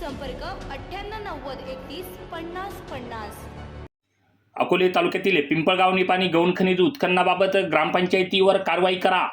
संपर्क अठ्ठ्याण्णव नव्वद एकतीस पन्नास पन्नास. अकोले तालुक्यातील पिंपळगाव निपाणी गौण खनिज उत्खननाबाबत ग्रामपंचायतीवर कारवाई करा.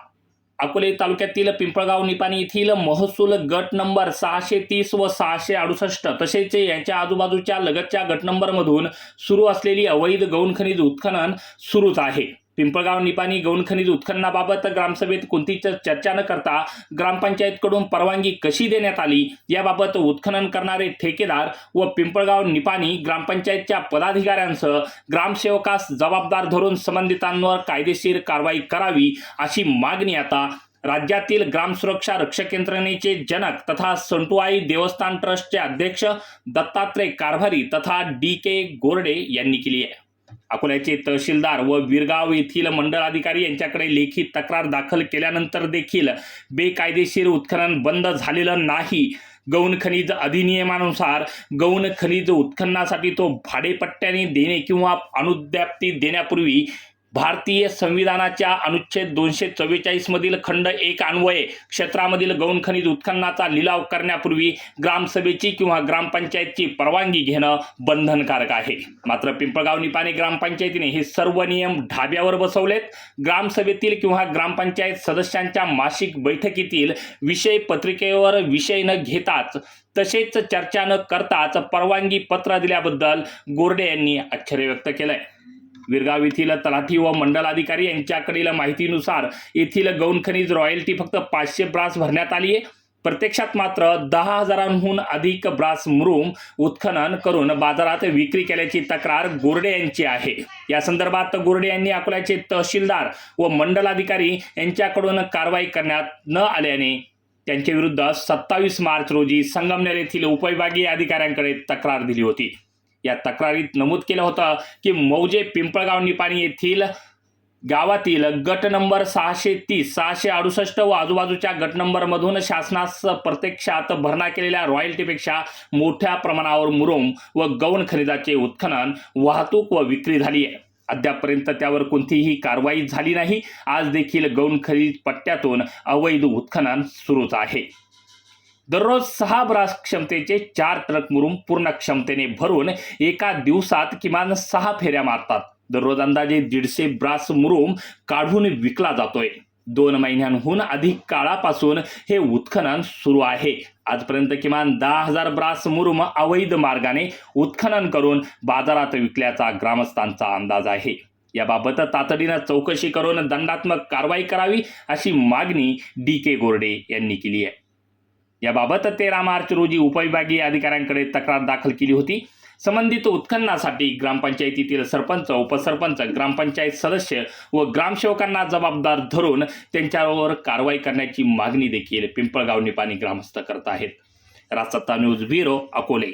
अकोले तालुक्यातील पिंपळगाव निपाणी येथील महसूल गट नंबर सहाशे तीस व सहाशे अडुसष्ट तसेच यांच्या आजूबाजूच्या लगतच्या गट नंबरमधून सुरू असलेली अवैध गौण खनिज उत्खनन सुरूच आहे. पिंपळगाव निपाणी गौण खनिज उत्खननाबाबत ग्रामसभेत कोणतीच चर्चा न करता ग्रामपंचायतकडून परवानगी कशी देण्यात आली याबाबत उत्खनन करणारे ठेकेदार व पिंपळगाव निपाणी ग्रामपंचायतच्या पदाधिकाऱ्यांसह ग्रामसेवकास जबाबदार धरून संबंधितांवर कायदेशीर कारवाई करावी अशी मागणी आता राज्यातील ग्रामसुरक्षा रक्षक यंत्रणेचे जनक तथा संटुआई देवस्थान ट्रस्टचे अध्यक्ष दत्तात्रय कारभारी तथा डी के गोरडे यांनी केली आहे. अकोल्याचे तहसीलदार व विरगाव येथील मंडळ अधिकारी यांच्याकडे लेखी तक्रार दाखल केल्यानंतर देखील बेकायदेशीर उत्खनन बंद झालेलं नाही. गौण खनिज अधिनियमानुसार गौण खनिज उत्खननासाठी तो भाडेपट्ट्याने देणे किंवा अनुद्याप्ती देण्यापूर्वी भारतीय संविधानाच्या अनुच्छेद दोनशे चव्वेचाळीस मधील खंड एक अन्वये क्षेत्रामधील गौण खनिज उत्खननाचा लिलाव करण्यापूर्वी ग्रामसभेची किंवा ग्रामपंचायतची परवानगी घेणं बंधनकारक आहे. मात्र पिंपळगाव निपाने ग्रामपंचायतीने हे सर्व नियम ढाब्यावर बसवलेत. ग्रामसभेतील किंवा ग्रामपंचायत सदस्यांच्या मासिक बैठकीतील विषय पत्रिकेवर विषय न घेताच तसेच चर्चा न करताच परवानगी पत्र दिल्याबद्दल गोरडे यांनी आश्चर्य व्यक्त केलंय. विरगाव येथील तलाठी व मंडल अधिकारी यांच्याकडील माहितीनुसार येथील गौण खनिज रॉयल्टी फक्त पाचशे ब्रास भरण्यात आली आहे. प्रत्यक्षात मात्र दहा हजारांहून अधिक ब्रास मुरूम उत्खनन करून बाजारात विक्री केल्याची तक्रार गोरडे यांची आहे. या संदर्भात गोरडे यांनी अकोल्याचे तहसीलदार व मंडलाधिकारी यांच्याकडून कारवाई करण्यात न आल्याने त्यांच्या विरुद्ध सत्तावीस मार्च रोजी संगमनेर येथील उपविभागीय अधिकाऱ्यांकडे तक्रार दिली होती. या तक्रारीत नमूद केलं होतं की मौजे पिंपळगाव निपाणी येथील गावातील गट नंबर सहाशे तीस सहाशे अडुसष्ट व आजूबाजूच्या गट नंबरमधून शासनास प्रत्यक्षात भरणा केलेल्या रॉयल्टीपेक्षा मोठ्या प्रमाणावर मुरुम व गौण खनिजाचे उत्खनन वाहतूक व विक्री झाली आहे. अद्यापर्यंत त्यावर कोणतीही कारवाई झाली नाही. आज देखील गौण खनिज पट्ट्यातून अवैध उत्खनन सुरूच आहे. दररोज सहा ब्रास क्षमतेचे चार ट्रक मुरुम पूर्ण क्षमतेने भरून एका दिवसात किमान सहा फेऱ्या मारतात. दररोज अंदाजे दीडशे ब्रास मुरुम काढून विकला जातोय. दोन महिन्यांहून अधिक काळापासून हे उत्खनन सुरू आहे. आजपर्यंत किमान दहा हजार ब्रास मुरुम अवैध मार्गाने उत्खनन करून बाजारात विकल्याचा ग्रामस्थांचा अंदाज आहे. याबाबत तातडीनं चौकशी करून दंडात्मक कारवाई करावी अशी मागणी डी के गोरडे यांनी केली आहे. याबाबत तेरा मार्च रोजी उपविभागीय अधिकाऱ्यांकडे तक्रार दाखल केली होती. संबंधित उत्खननासाठी ग्रामपंचायतीतील सरपंच उपसरपंच ग्रामपंचायत सदस्य व ग्रामसेवकांना जबाबदार धरून त्यांच्यावर कारवाई करण्याची मागणी देखील पिंपळगाव निपाणी ग्रामस्थ करत आहेत. Rajsatta news bureau Akole.